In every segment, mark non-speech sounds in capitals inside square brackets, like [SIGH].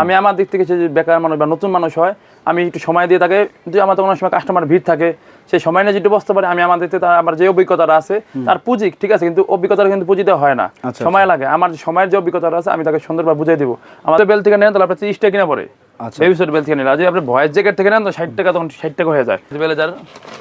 আমি আমার দিক থেকে যে বেকার মানুষ বা নতুন মানুষ হয় আমি একটু সময় দিয়ে থাকে যদি আমার তো কোনো সময় কাস্টমার ভিড় থাকে সেই সময় নিয়ে যদি বসতে পারে আমি আমার দিক থেকে তার আমার যে অভিজ্ঞতাটা আছে তার পুঁজি ঠিক আছে কিন্তু অভিজ্ঞতাটা কিন্তু পুঁজিতে হয় না। আচ্ছা, সময় লাগে। আমার সময়ের যে অভিজ্ঞতাটা আছে আমি তাকে সুন্দরভাবে বুঝিয়ে দিব। আমাদের বেল থেকে নেন তাহলে আপনার তিরিশ টাকা কিনা পড়ে। বেল থেকে নিলে যদি আপনি ভয়েস জ্যাকেট থেকে নেন তো ষাট টাকা তখন ষাট টাকা হয়ে যায়। বেলেজার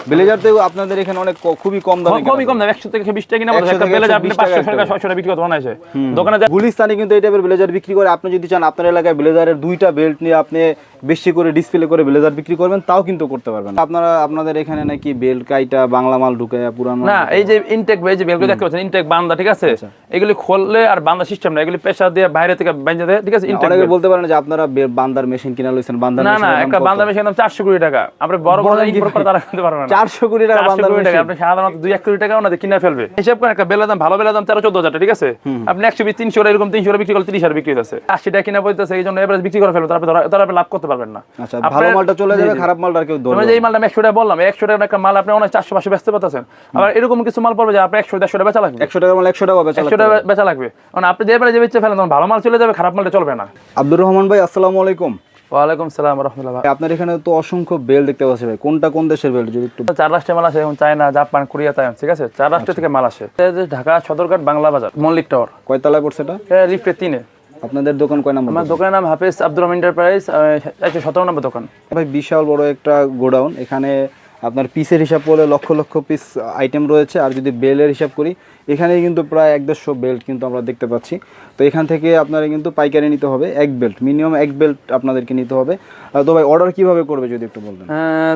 ব্লেজারতেও আপনাদের এখানে অনেক খুবই কম দামে কমই কম দাম একশো থেকে বিশ টাকা কিনা একটা বেলেজার আপনি পাঁচশো টাকা ছয়শো টাকা বিক্রি করতে বানাইছে দোকানে যা- গুলিস্তানে কিন্তু এই টাইপের ব্লেজার বিক্রি করে। আপনি যদি চান আপনার এলাকায় ব্লেজারের দুইটা বেল্ট নিয়ে আপনি বেশি করে ডিসপ্লে করে ব্লেজার বিক্রি করবেন তাও কিন্তু করতে পারবেন আপনারা আপনাদের এখানে নাকি বেল্ট কাইটা বাংলা মাল ঢুকায় পুরানো না এই যে ইনটেক এই যে বেলগুলো দেখতে পাচ্ছেন ইনটেক বান্দা ঠিক আছে? আচ্ছা। এগুলি খুললে আর বান্দা সিস্টেম না এগুলি প্রেসার দিয়ে বাইরে থেকে বাইরে ঠিক আছে? ইনটেক বলতে পারেন যে আপনারা বান্দার মেশিন কিনা লইছেন না না একটা? বান্দা মেশিন দাম চারশো কোটি টাকা। আপনি বড় বড় ইম্পোর্ট করে তারা কিনতে না। 400 কোটি টাকা 400 মেশিন আপনি সাধারণত দুই এক কোটি টাকা ওনাদের কিনে ফেলবে। হিসাব করেন একটা বেলের দাম ভালো বেলের দাম তেরো চোদ্দ হাজার টাকা, ঠিক আছে? আপনি একশো বিশ তিনশো এরকম তিনশো বিক্রি করলে হাজার বিক্রি হচ্ছে আশি টাকা কিনা পড়তেছে এই জন্য এবার বিক্রি করে তারপরে তারা আপনি লাভ করতে পারবেন না। আচ্ছা ভালো মালটা চলে যাবে খারাপ মালটা কেউ ধরবে আমি এই মালটা আমি একশো টাকা বললাম একশো টাকা একটা মাল আপনি অনেক চারশো পাঁচশো বেচতে পারতেছেন। আবার এরকম কিছু মাল পড়বে যে আপনি একশো দেড়শো টাকা বেচা লাগবে। একশো টাকা মাল একশো টাকা বেচা একশো টাকা বেচা লাগবে। কারণ আপনি যে এবারে যে ফেলেন তখন ভালো মাল চলে যাবে খারাপ মালটা চলবে না। আব্দুর রহমান ভাই আসসালামু আলাইকুম। ওয়ালাইকুম সালাম রহমতুল্লাহ আপনার এখানে তো অসংখ্য বেল দেখতে পাচ্ছি ভাই। কোনটা কোন দেশের বেল? যদি একটু চার রাষ্ট্রে মাল আসে চায়না জাপান কোরিয়া তাই ঠিক আছে? চার রাষ্ট্র থেকে মাল আসে। ঢাকা সদরঘাট বাংলা বাজার মল্লিক টাওয়ার। কয়তলায় পড়ছে এটা? লিফটে তিনে। আপনাদের দোকান কয় নাম্বার আমার দোকানের নাম হাফেজ আব্দুর রহমান এন্টারপ্রাইজ একশো সতেরো নম্বর দোকান। ভাই বিশাল বড় একটা গোডাউন। এখানে আপনার পিসের হিসাব করলে লক্ষ লক্ষ পিস আইটেম রয়েছে। আর যদি বেলের হিসাব করি এখানে কিন্তু প্রায় এক দেড়শো বেল্ট কিন্তু আমরা দেখতে পাচ্ছি। তো এখান থেকে আপনারা কিন্তু পাইকারি নিতে হবে এক বেল্ট মিনিমাম এক বেল্ট আপনাদেরকে নিতে হবে। তো ভাই অর্ডার কীভাবে করবে যদি একটু বলবেন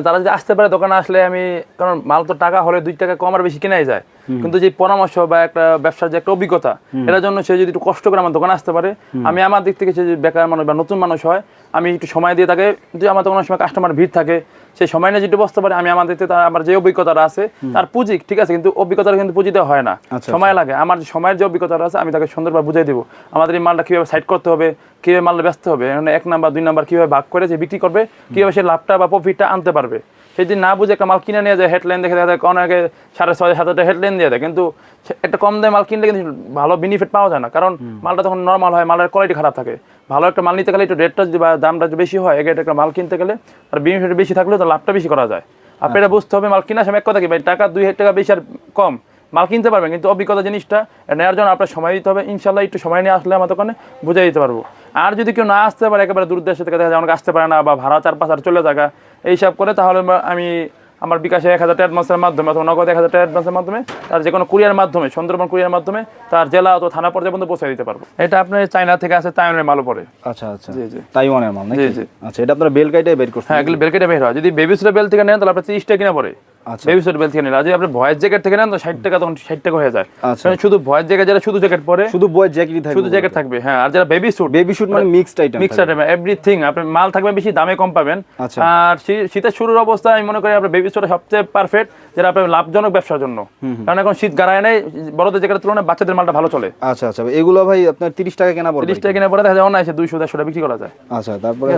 তারা যদি আসতে পারে দোকানে আসলে আমি কারণ মাল তো টাকা হলে দুই টাকা কম আর বেশি কেনাই যায়। কিন্তু যে পরামর্শ বা একটা ব্যবসার যে একটা অভিজ্ঞতা এটার জন্য সে যদি একটু কষ্ট করে আমার দোকানে আসতে পারে আমি আমার দিক থেকে সে যে বেকার মানুষ বা নতুন মানুষ হয় আমি একটু সময় দিয়ে তাকে যদি আমার অনেক সময় কাস্টমার ভিড় থাকে সেই সময় নিয়ে যদি বসতে পারে আমি আমার দিক থেকে তার আমার যে অভিজ্ঞতাটা আছে তার পুঁজি ঠিক আছে কিন্তু অভিজ্ঞতাটা কিন্তু পুঁজি দেওয়া হয় না। আচ্ছা, সময় লাগে। আমার যে সময়ের যে অভিজ্ঞতাটা আছে আমি তাকে সুন্দরভাবে বুঝিয়ে দিব। আমাদের এই মালটা কীভাবে সাইড করতে হবে কীভাবে মালটা ব্যস্ত হবে? এক নাম্বার দুই নাম্বার কীভাবে ভাগ করে যে বিক্রি করবে কীভাবে সে লাভটা বা প্রফিটটা আনতে পারবে? সেই দিন না বুঝে একটা মাল কিনে নিয়ে যায় হেডলাইন দেখে দেখা যায় অনেকে সাড়ে ছয় সাত হাজার হেডলাইন দিয়ে দেয়। কিন্তু একটা কম দামে মাল কিনলে কিন্তু ভালো বেনিফিট পাওয়া যায় না। কারণ মালটা তখন নর্মাল হয় মালের কোয়ালিটি খারাপ থাকে। ভালো একটা মাল নিতে গেলে একটু রেটটা যদি বা দামটা যদি বেশি হয় এগে একটা মাল কিনতে গেলে আর বেনিফিট বেশি থাকলে তো লাভটা বেশি করা যায়। আপনি এটা বুঝতে হবে মাল কেনার সময় এক কথা কি ভাই টাকা দুই হাজার টাকা বেশি আর কম। মাল কিনতে পারবেন কিন্তু অভিজ্ঞতা জিনিসটা নেওয়ার জন্য আপনার সময় দিতে হবে। ইনশাল্লাহ একটু সময় নিয়ে আসলে আমার দোকানে বুঝাই দিতে পারব। আর যদি কেউ না আসতে পারে একেবারে দূর দেশ থেকে দেখা যায় অনেকে আসতে পারে না বা ভাড়া চার পাঁচ হাজার চলে থাকা এইসব করে তাহলে আমি আমার বিকাশে এক হাজার টাকা অ্যাডভান্সের মাধ্যমে অথবা নগদ এক হাজার অ্যাডভান্সের মাধ্যমে তার যে কোনো কুরিয়ার মাধ্যমে সুন্দরবন কুরিয়ার মাধ্যমে তার জেলা অথবা থানা পর্যায়ে পর্যন্ত পৌঁছে দিতে পারব। এটা আপনার চায়না থেকে আসে তাইওয়ানের মালও পরে আচ্ছা আচ্ছা। জি, জি। তাইওয়ানের মাল জি, জি। আচ্ছা এটা আপনারা বেল কাইটাই বের করছেন হ্যাঁ বেলকেটে বের হয়। যদি বেবি সুটের বেল থেকে নেন তাহলে আপনার তিরিশ টাকা কিনা পড়ে। আচ্ছা বেবি সুটের বেল থেকে নিলে। যদি আপনি জ্যাকেট থেকে নেন তো ষাট টাকা তখন ষাট টাকা হয়ে যায়। আচ্ছা। শুধু ভয়েস জ্যাকেট যারা শুধু জ্যাকেট পরে শুধু জ্যাকেটই থাকবে শুধু জ্যাকেট থাকবে হ্যাঁ। আর যারা বেবি স্যুট বেবি শুট মানে mixed item mix item everything আপনার মাল থাকবে বেশি দামে কম পাবেন। আচ্ছা। আর শীতের শুরুর অবস্থা আমি মনে করি আপনার বেবি স্যুট সবচেয়ে পারফেক্ট যেটা আপনার লাভজনক ব্যবসার জন্য। কারণ এখন শীত গাড়ায় নেই বড়দের জ্যাকেটের তুলনায় বাচ্চাদের মালটা ভালো চলে। আচ্ছা আচ্ছা। এগুলো ভাই আপনার তিরিশ টাকা কেনা পড়বে। তিরিশ টাকা কিনে পরে দেখা যায় অনায়াসে দুইশো দেড়শো টাকা বিক্রি করা যায়। আচ্ছা তারপরে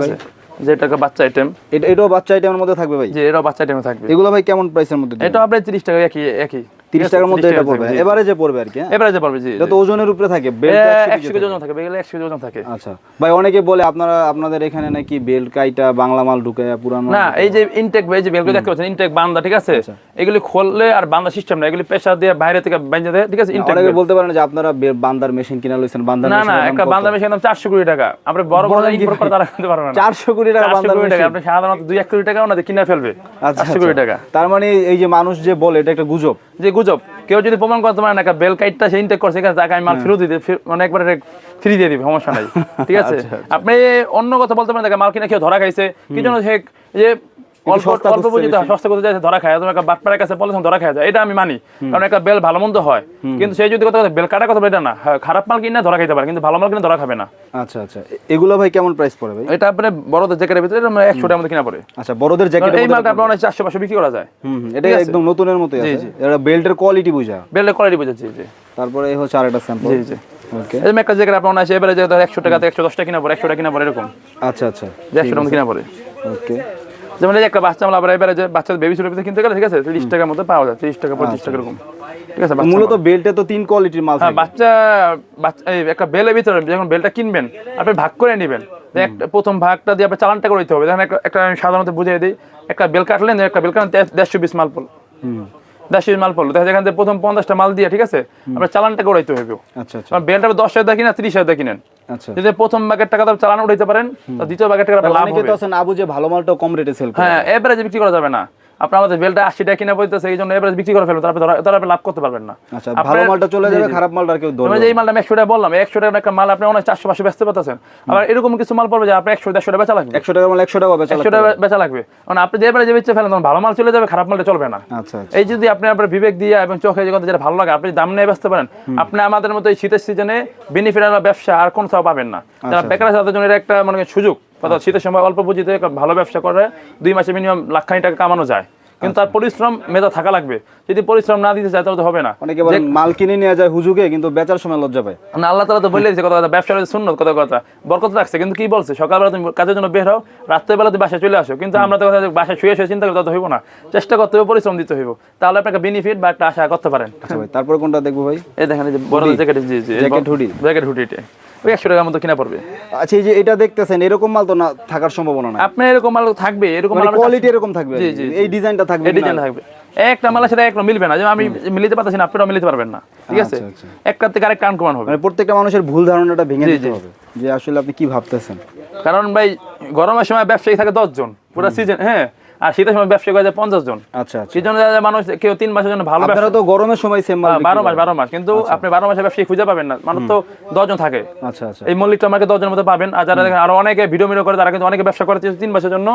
ঠিক ভাই আছে যে টাকা বাচ্চা আইটেম এটা এটাও বাচ্চা আইটেমের মধ্যে থাকবে ভাই? যে এটাও বাচ্চা আইটেমে থাকবে। এগুলো ভাই কেমন প্রাইসের মধ্যে এটা আপনার তিরিশ টাকা একই একই। তিরিশ টাকার মধ্যে এটা পড়বে। এবারে যে পড়বে আর কি হ্যাঁ? এবারে যে পারবে জি এটা তো ওজনের উপরে থাকে বেল্ট একশো কেজি ওজন থাকে বেগেলে একশো কেজি ওজন থাকে। আচ্ছা। ভাই অনেকে বলে আপনারা আপনাদের এখানে নাকি বেল্ট কাইটা বাংলা মাল পুরানো না এই যে ইনটেক এই যে বেলগুলো দেখতে পাচ্ছেন ইনটেক বান্দা ঠিক আছে? আচ্ছা। এগুলি খুললে আর বান্দা সিস্টেম না এগুলি প্রেসার দিয়ে বাইরে থেকে বাইরে দেয় ঠিক আছে? ইনটেক অনেকে বলতে পারেন যে আপনারা বান্দার মেশিন কিনা লইছেন বান্দার না না একটা মেশিন দাম চারশো কোটি টাকা। আপনি বড় বড় ইম্পোর্ট করে তারা কিনতে পারবে না। 400 কোটি টাকা বান্দার মেশিন আপনি সাধারণত দুই এক কোটি টাকা ওনাদের কিনে ফেলবে। আচ্ছা চারশো কোটি আচ্ছা। টাকা। তার মানে এই যে মানুষ যে বলে এটা একটা গুজব। যে গুজব। কেউ যদি প্রমাণ করতে পারে না একটা বেল কাইটটা সে ইনটেক করছে এখানে তাকে আমি মাল ফেরত দিতে মানে একবার ফ্রি দিয়ে দিবে সমস্যা নাই। [LAUGHS] ঠিক আছে? আচ্ছা, আপনি অন্য কথা বলতে পারেন দেখেন মাল কিনা কেউ ধরা খাইছে। কি জন্য সে যে অল্প সস্তা অল্প বুঝিতে সস্তা করতে যাচ্ছে? ধরা খায় তোমার কাছে ধরা খায় যায় এটা আমি মানি। কারণ একটা বেল ভালো মন্দ হয়। কিন্তু সেই যদি কথা বেল কাটা কথা এটা না। হ্যাঁ, খারাপ মাল কিনে ধরা খাইতে পারে কিন্তু ভালো মাল কিনে ধরা খাবে না। আচ্ছা আচ্ছা। এগুলো ভাই কেমন প্রাইস পড়ে ভাই? এটা আপনার বড়দের জ্যাকেটের ভিতরে আমরা একশো টাকার মধ্যে কিনা পড়ে। আচ্ছা বড়দের জ্যাকেট এই মালটা আপনার অনেক বিক্রি করা যায়। হুম এটা একদম নতুনের মতোই আছে। জি। এটা বেল্টের কোয়ালিটি বুঝা। বেলের কোয়ালিটি বুঝেছি জি তারপরে এই হচ্ছে আরেকটা স্যাম্পল জি জি। ওকে এই যে একটা জ্যাকেট আপনার এবারে যে টাকা একশো দশ টাকা কিনা পড়ে একশো টাকা কিনা পড়ে এরকম। আচ্ছা আচ্ছা। টাকা কিনা পড়ে। ওকে যেমন এই একটা বাচ্চা আমরা আবার এবারে যে বাচ্চা বেবি ছোট কিনতে গেলে ঠিক আছে? তিরিশ টাকার মধ্যে পাওয়া যায় তিরিশ টাকা পঁচিশ টাকা এরকম। ঠিক আছে মূলত বেল্টে তো তিন কোয়ালিটির মাল হ্যাঁ বাচ্চা বাচ্চা এই একটা বেলের ভিতরে যখন বেলটা কিনবেন আপনি ভাগ করে নেবেন। একটা প্রথম ভাগটা দিয়ে আপনি চালানটা করে দিতে হবে। দেখেন একটা- আমি সাধারণত বুঝিয়ে দিই একটা বেল কাটলেন একটা বেল কাটলেন দেড়- দেড়শো পিস মাল পড়ল। হুম মাল পড়ল। দেখা যায় প্রথম পঞ্চাশটা মাল দিয়ে ঠিক আছে? আমরা চালানটা গড়াইতে হবে আচ্ছা আচ্ছা। বেলটা দশ হাজার কিনা ত্রিশ হাজার কিনেন। আচ্ছা। যদি প্রথম বাগের টাকা আপনি চালান উঠাইতে পারেন দ্বিতীয় ভাগের টাকা লাভ হবে আবু যে ভালো মালটা কম রেটে সেল করে। হ্যাঁ এভারেজ বিক্রি করা যাবে না। আপনার আমাদের বেলটা আশি টাকা কিনা পড়তেছে এই জন্য এভারেজ বিক্রি করে ফেলবেন তারপরে তারা আপনি লাভ করতে পারবেন না। আচ্ছা ভালো মালটা চলে যাবে খারাপ মালটা কেউ ধরবে যে এই মালটা আমি একশো টাকা বললাম একশো একটা মাল আপনি অনেক চারশো পাঁচশো বেচতে পারতেছেন। আবার এরকম কিছু মাল পড়বে যে আপনি একশো দেড়শো টাকা বেচা লাগবে। একশো মাল একশো টাকা বেচা একশো টাকা বেচা লাগবে। কারণ আপনি যে এবারে যে বেচে ফেলেন তখন ভালো মাল চলে যাবে খারাপ মালটা চলবে না। আচ্ছা আচ্ছা। এই যদি আপনি আপনার বিবেক দিয়ে এবং চোখে যে কথা যেটা ভালো লাগে আপনি দাম নিয়ে বেচতে পারেন। আপনি আমাদের মতো এই শীতের সিজনে বেনিফিট ব্যবসা আর কোন সব পাবেন না। যারা আচ্ছা। বেকার আছে তাদের জন্য এটা একটা মানে সুযোগ। কথা শীতের সময় অল্প পুঁজিতে ভালো ব্যবসা করে দুই মাসে মিনিমাম লাখখানি টাকা কামানো যায়। কিন্তু তার পরিশ্রম মেধা থাকা লাগবে। যদি পরিশ্রম না দিতে চায় তাহলে তো হবে না। অনেকে মাল কিনে নিয়ে যায় হুজুগে কিন্তু বেচার সময় লজ্জা পায়। না আল্লাহ তালা তো বলে দিচ্ছে কথা কথা ব্যবসার শূন্য কথা কথা। বরকত রাখছে কিন্তু কি বলছে? সকালবেলা তুমি কাজের জন্য বের হও রাত্রেবেলা তুমি বাসায় চলে আসো। কিন্তু আমরা তো কথা বাসায় শুয়ে শুয়ে চিন্তা করতে হইব না। চেষ্টা করতে হবে পরিশ্রম দিতে হইব। তাহলে আপনাকে বেনিফিট বা একটা আশা করতে পারেন। আচ্ছা ভাই তারপরে কোনটা দেখব ভাই? এই দেখেন যে বড় জ্যাকেট জি জি Jacket hoodie? জ্যাকেট হুডিটা। ওই একশো টাকার মতো কিনা পড়বে। আচ্ছা এই যে এটা দেখতেছেন এরকম মাল তো না থাকার সম্ভাবনা নাই। আপনার এরকম মাল থাকবে এরকম মানে মাল কোয়ালিটি এরকম থাকবে। জি, জি, এই ডিজাইনটা থাকবে এই ডিজাইন থাকবে। একটা মালের সাথে একটা মিলবে না যেমন আমি মিলিতে পারতেছি না আপনারাও মিলিতে পারবেন না ঠিক আছে? আচ্ছা, আচ্ছা। একটা থেকে আরেকটা আনকমান হবে। মানে প্রত্যেকটা মানুষের ভুল ধারণাটা ভেঙে দিতে হবে যে আসলে আপনি কি ভাবতেছেন। কারণ ভাই গরমের সময় ব্যবসায়ী থাকে দশ জন পুরো সিজন হ্যাঁ আর শীতের সময় ব্যবসায়ী করে যায় পঞ্চাশ জন। আচ্ছা আচ্ছা। সেই জন্য মানুষ কেউ তিন মাসের জন্য ভালো ব্যবসা তো গরমের সময় সেম হ্যাঁ, বারো মাস বারো মাস। কিন্তু আপনি বারো মাসে ব্যবসায়ী খুঁজে পাবেন না। মানুষ তো দশজন থাকে। আচ্ছা আচ্ছা। এই মল্লিকটা আমাকে দশজনের মতো পাবেন। আর যারা দেখেন আরও অনেকে ভিডিও মিডিও করে তারা কিন্তু অনেকে ব্যবসা করে তিন মাসের জন্য।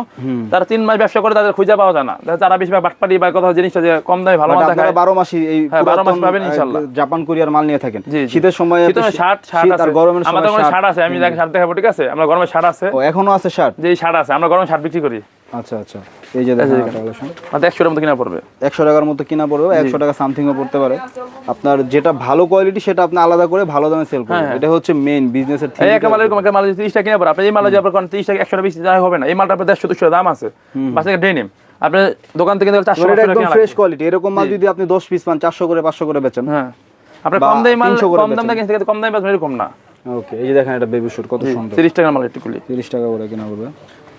তারা তিন মাস ব্যবসা করে তাদের খুঁজে পাওয়া যায় না। দেখা তারা বেশিরভাগ বাটপাটি বা কথা জিনিসটা যে কম দামে ভালো But মাল দেখায়। বারো মাসই এই হ্যাঁ, বারো মাস পাবেন ইনশাল্লাহ। জাপান কোরিয়ার মাল নিয়ে থাকেন। শীতের সময় শার্ট শার্ট আর গরমের সময় আমাদের শার্ট। আছে আমি দেখেন শার্ট দেখাবো ঠিক আছে। আমরা গরমের শার্ট আছে। ও এখনও আছে শার্ট? যে শার্ট আছে। আমরা গরমের শার্ট বিক্রি করি। আচ্ছা আচ্ছা। এই যে দেখেন কালেকশন আমাদের একশোর মতো কিনা পড়বে? একশো টাকার মতো কিনা পড়বে একশো টাকা সামথিংও পড়তে পারে। আপনার যেটা ভালো কোয়ালিটি সেটা আপনি আলাদা করে ভালো দামে সেল হ্যাঁ, করবেন এটা হচ্ছে মেইন বিজনেসের এই একটা মাল একটা মাল যদি তিরিশ টাকা কিনা পড়ে আপনি এই মাল যদি আপনার তিরিশ টাকা একশো টাকা বিশ টাকা হবে না। এই মালটা আপনার দেড়শো দুশো দাম আছে। বাচ্চাকে ডেনিম আপনি দোকান থেকে নিলে চারশো এটা পাঁচশো টাকা একদম ফ্রেশ কোয়ালিটি এরকম মাল যদি আপনি দশ পিস পান চারশো করে পাঁচশো করে বেচেন। হ্যাঁ। আপনার কম দামি মাল 300 করে কম দাম। দেখেন কম দামি পাবেন এরকম না। ওকে এই যে দেখেন এটা বেবি শুট কত সুন্দর। তিরিশ টাকার মাল একটু খুলি। তিরিশ টাকা করে কিনা পড়বে।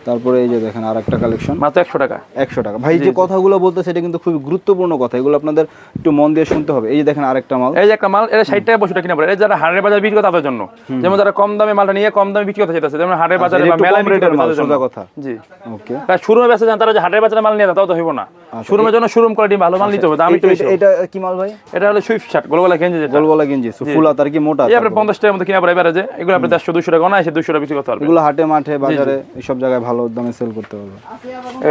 তারপরে এই যে দেখেন আর একটা কালেকশন মাত্র একশো টাকা। একশো টাকা। ভাই যে কথাগুলো বলতে সেটা কিন্তু খুবই গুরুত্বপূর্ণ কথা। এগুলো আপনাদের একটু মন দিয়ে শুনতে হবে। এই যে দেখেন আরেকটা মাল। এই যে একটা মাল এটা ষাট টাকা বসে কিনা পড়ে। যারা হাটের বাজার বিক্রি করে তাদের জন্য। যেমন যারা কম দামে মালটা নিয়ে কম দামে বিক্রি করতে চাইতেছে যেমন হাটের বাজারে বা বিক্রি রেটের মাল, সোজা কথা। জি। ওকে। শুরুমে বেসে যান তারা যে হাটের বাজারে মাল নিয়ে তাও তো হইব না। শোরুমের জন্য শোরুম কোয়ালিটি ভালো মাল নিতে হবে দাম একটু বেশি এটা কি মাল ভাই? এটা হলো সুইফট শার্ট গোলগোলা গেঞ্জি যেটা। গোলগোলা গেঞ্জি ফুলা তার কি মোটা এই আপনার পঞ্চাশ টাকার মধ্যে কিনা পড়ে এবারে যে। এগুলো আপনি দেড়শো দুশো টাকা অনায়াসে দুশো টাকা বিক্রি করতে পারবেন। এগুলো হাটে মাঠে বাজারে এইসব জায়গায় ভালো দামে সেল করতে পারবে।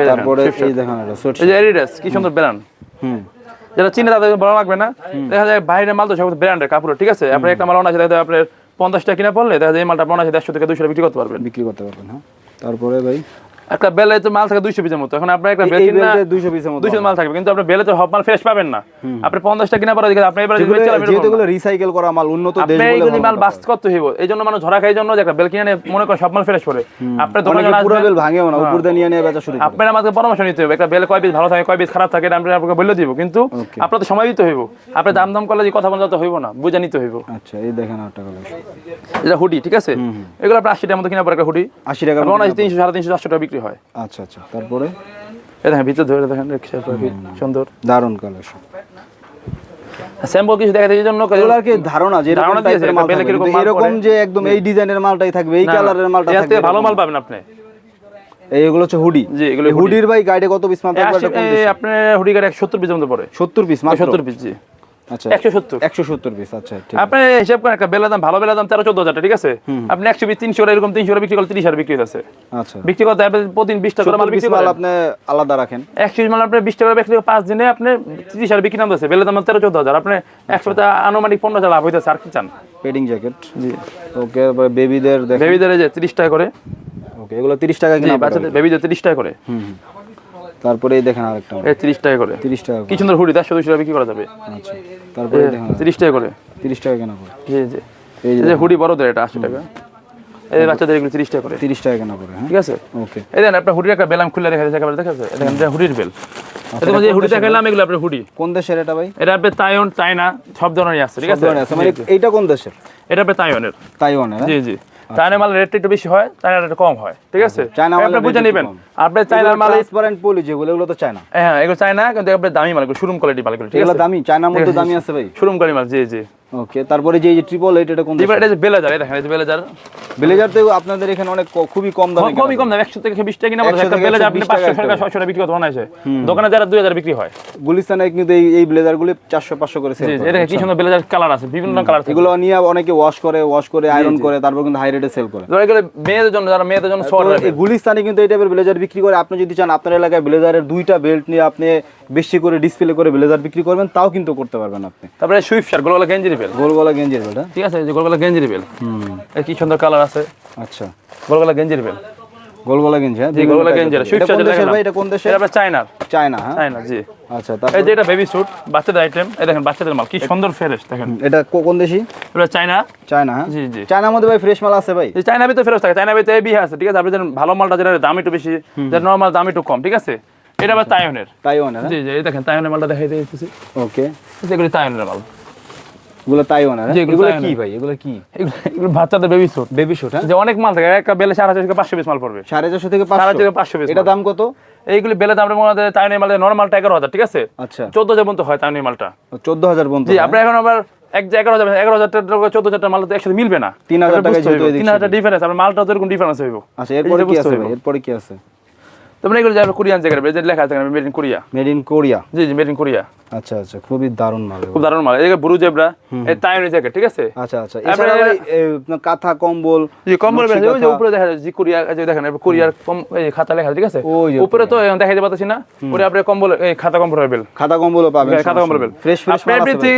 তারপরে এই দেখেন এটা এই যে এডিডাস কি সুন্দর ব্র্যান্ড হুম। যারা চিনে তাদের ভালো লাগবে না। দেখা যায় বাইরে মাল তো সব ব্র্যান্ডের কাপড় ঠিক আছে? আপনার একটা মাল আছে দেখা যায় আপনার পঞ্চাশ টাকা কিনা পড়লে দেখা যায় এই মালটা অনায়াসে দেড়শো থেকে দুশো টাকা বিক্রি করতে পারবেন। বিক্রি করতে পারবেন হ্যাঁ। তারপরে ভাই? একটা বেলে তো মাল থাকে দুইশো পিসের মতো। এখন আপনার একটা বেল কিনা 200 পিসের মতো দুইশো মাল থাকবে কিন্তু আপনার বেলে তো সব মাল ফ্রেশ পাবেন না। আপনি পঞ্চাশ টাকা কিনা পরে আপনি এবার যেহেতু রিসাইকেল করা মাল উন্নত দেশ বলে মাল বাস করতে হইব এই জন্য মানুষ ধরা খাই জন্য যে একটা বেল কিনে মনে করে সব মাল ফ্রেশ করে আপনার হয়। দোকানে পুরো বেল ভাঙেও না উপর দিয়ে নিয়ে নিয়ে বেচা শুরু করে। আপনার আমাদের পরামর্শ নিতে হবে একটা বেল কয় পিস ভালো থাকে কয় পিস খারাপ থাকে আমরা আপনাকে বলে দিব কিন্তু আপনার তো সময় দিতে হইব। আপনি দাম দাম করলে যে কথা বলতে হইব না বুঝে নিতে হইব। আচ্ছা এই দেখেন আটটা এটা হুডি ঠিক আছে? এগুলো আপনার আশি টাকার মতো কিনা পরে একটা হুডি। আশি টাকা তিনশো সাড়ে তিনশো চারশো টাকা বিক্রি হয়। আচ্ছা আচ্ছা। তারপরে? দেখেন ভিতরে ধরে দেখেন সুন্দর। কালেকশন স্যাম্পল কিছু দেখা এই জন্য আর কি? ধারণা যে ধারণা দিয়েছে, বেলে থাকবে, কীরকম এরকম যে একদম এই ডিজাইনের মালটাই থাকবে এই কালারের মালটা থাকবে ভালো মাল পাবেন আপনি। এইগুলো হচ্ছে হুডি জি, এগুলো এই হুডির ভাই গাইডে কত পিস মাল থাকবে? আপনার হুডি গাড়ি সত্তর পিস মতো পড়ে। সত্তর পিস মাত্র? সত্তর পিস জি। একশো সত্তর। একশো সত্তর পিস আচ্ছা আপনি হিসাব করেন একটা বেলা দাম ভালো বেলা দাম তেরো চোদ্দ হাজার ঠিক আছে? আপনি একশো বিশ তিনশো এরকম তিনশো বিক্রি করলে তিরিশ হাজার বিক্রি হচ্ছে আচ্ছা। বিক্রি করতে প্রতিদিন বিশ করে মাল বিক্রি মাল আপনি আলাদা রাখেন। একশো মাল আপনি বিশ করে বিক্রি পাঁচ দিনে আপনি তিরিশ হাজার বিক্রি নাম বেলা দাম তেরো চোদ্দ হাজার। আপনি একশো আনুমানিক পনেরো হাজার লাভ হইতেছে। আর কি চান? পেডিং জ্যাকেট জি। ওকে বেবিদের বেবিদের যে তিরিশ টাকা করে। ওকে এগুলো তিরিশ টাকা বাচ্চাদের বেবিদের তিরিশ টাকা করে। হুম। তারপরে দেখেন আরেকটা এই তিরিশ টাকা করে। তিরিশ টাকা কি সুন্দর হুডি দেড়শো দুশো টাকা বিক্রি করা যাবে। আচ্ছা তারপরে দেখেন তিরিশ টাকা করে। তিরিশ টাকা কেনা পড়ে জি জি। এই যে হুডি বড়দের এটা আশি টাকা। এই বাচ্চাদের এগুলো তিরিশ টাকা করে। তিরিশ টাকা কেনা পড়ে হ্যাঁ? ঠিক আছে? ওকে। এই দেখেন আপনার হুডির একটা বেল আমি খুলে যাচ্ছে একেবারে দেখা যাচ্ছে দেখেন এটা হুডির বেল। এরকম যে হুডি দেখাইলাম এগুলো আপনার হুডি। কোন দেশের এটা ভাই? এটা আপনার তাইওয়ান চায়না সব ধরনেরই আছে ঠিক আছে? মানে। এইটা কোন দেশের? এটা আপনার তাইওয়ানের। তাইওয়ানের হ্যাঁ? জি জি। চায়না মালের রেটটা একটু বেশি হয় চায়নার রেটটা কম হয় ঠিক আছে? চায়না আপনি বুঝে নেবেন। আপনি চায়নার মাল ট্রান্সপারেন্ট পলি যেগুলো এগুলো তো চায়না। হ্যাঁ এগুলো চায়না কিন্তু আপনার দামি মাল শোরুম কোয়ালিটি মালগুলো ঠিক এগুলো দামি চায়নার মধ্যে দামি আছে ভাই। শোরুম কোয়ালিটি মাল জি জি। ওকে তারপরে যে ট্রিপল এইট এটা কোন এটা যে বেলেজার এই দেখেন এই যে বেলেজার ব্লেজার তো আপনাদের এখানে অনেক খুবই কম দামে কমই কম দাম একশো থেকে বিশ টাকা কিনা 100 একটা বেলেজার আপনি 120 টাকা পাঁচশো টাকা বিক্রি করতে বানাইছে। দোকানে যারা দুই হাজার বিক্রি হয়। গুলিস্তানে কিন্তু এই এই ব্লেজার গুলি চারশো পাঁচশো করে সেল জি, এটা কি সুন্দর বেলেজার কালার আছে বিভিন্ন কালার থাকে। এগুলো নিয়ে অনেকে ওয়াশ করে ওয়াশ করে আয়রন করে তারপর কিন্তু হাই রেটে সেল করে। ধরো এগুলো মেয়েদের জন্য যারা মেয়েদের জন্য শর্ট গুলিস্তানে কিন্তু এই টাইপের ব্লেজার বিক্রি করে আপনি যদি চান আপনার এলাকায় ব্লেজারের দুইটা বেল্ট নিয়ে আপনি বেশি করে ডিসপ্লে করে ব্লেজার বিক্রি করবেন তাও কিন্তু করতে পারবেন আপনি। তারপরে সুইফট শার্ট গোলগলা গেঞ্জির বেল গোলগলা গেঞ্জির বেল্ট হ্যাঁ? ঠিক আছে গোলগলা যে গোলগোলা গেঞ্জি বেল হুম। এই কি সুন্দর কালার আছে? আচ্ছা। গোলগলা গেঞ্জির বেল গোল গলা গেঞ্জি হ্যাঁ? জি গোলগোলা গেঞ্জি এটা শার্ট দেশের ভাই? এটা কোন দেশের? এটা চায়নার চায়না হ্যাঁ? চায়না জি। আচ্ছা এই যে এটা বেবি স্যুট বাচ্চাদের আইটেম এই দেখেন বাচ্চাদের মাল কি সুন্দর ফ্রেশ দেখেন। এটা কোন দেশি? এটা চায়না। চায়না হ্যাঁ? জি জি। চায়নার মধ্যে ভাই ফ্রেশ মাল আছে ভাই? এই চায়না ভিতরে ফেরত থাকে চায়না ভিতরে এবি আছে ঠিক আছে? আপনি যেন ভালো মালটা যেটা দাম একটু বেশি যেটা নর্মাল দাম একটু কম ঠিক আছে? এটা আবার তাইওয়ানের। তাইওয়ানের হ্যাঁ? জি জি দেখেন তাইওয়ানের মালটা দেখাই দিয়েছি ওকে এগুলি তাইওয়ানের মাল। এগুলো তাইওয়ানের হ্যাঁ? জি, এগুলো কি ভাই? এগুলো কি? এগুলো বাচ্চাদের বেবি স্যুট বেবি শুট হ্যাঁ? যে অনেক মাল থাকে একটা বেলে সাড়ে চারশো থেকে পাঁচশো পিস মাল পড়বে। সাড়ে চারশো থেকে সাড়ে পাঁচশো পিস এটা দাম কত? এইগুলি বেলে দাম মনে হয় মাল নর্মাল এগারো হাজার ঠিক আছে? আচ্ছা। চোদ্দ হাজার পর্যন্ত হয় তাইওয়ানের মালটা। চোদ্দ হাজার পর্যন্ত জি আপনার এখন আবার এক যে এগারো হাজার এগারো হাজার টাকা চোদ্দ হাজার টাকা মাল তো একসাথে মিলবে না। 3000 আপনার টাকায় বুঝতে যেহেতু হইব। এদিক তিন হাজার ডিফারেন্স আপনার মালটা তো এরকম ডিফারেন্স হইব। আচ্ছা এরপরে কি আছে এরপরে কি আছে? তারপরে এগুলো যাবে কোরিয়ান জায়গায় লেখা আছে made in Korea made in Korea জি জি মেড ইন কোরিয়া আচ্ছা আচ্ছা খুবই দারুণ মাল খুব দারুণ মাল। এই ব্রু জেব্রা এই জ্যাকেট ঠিক আছে? আচ্ছা আচ্ছা এছাড়া কাঁথা কম্বল জি কম্বল ওই যে উপরে দেখা যায় জি কোরিয়া যে দেখেন কোরিয়ার কম এই খাতা লেখা ঠিক আছে? উপরে তো এখন দেখাইতে পারতেছি না। উপরে আপনি কম্বল এই খাতা কম্বল বেল। খাতা কম্বলও পাবেন খাতা কম্বল বেল ফ্রেশ ফ্রেশ এভরিথিং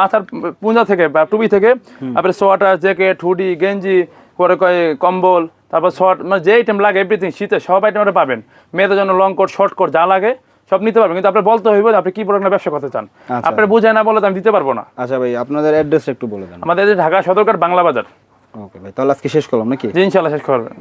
মাথার পুঁজা থেকে বা টুপি থেকে আপনি সোয়াটার জ্যাকেট হুডি গেঞ্জি পরে কয় কম্বল তারপর শর্ট মানে যে আইটেম লাগে এভরিথিং শীতে সব আইটেম আপনি পাবেন। মেয়েদের জন্য লং কোট শর্ট কোট যা লাগে সব নিতে পারবেন। কিন্তু আপনি বলতে হইব আপনি কি প্রোডাক্ট ব্যবসা করতে চান। আচ্ছা। আপনি বুঝে না বলে আমি দিতে পারব না। আচ্ছা ভাই আপনাদের অ্যাড্রেস একটু বলে দেন। আমাদের ঢাকা সদরঘাট বাংলা বাজার। ওকে ভাই তাহলে আজকে শেষ করলাম নাকি? ইনশাআল্লাহ শেষ করবেন।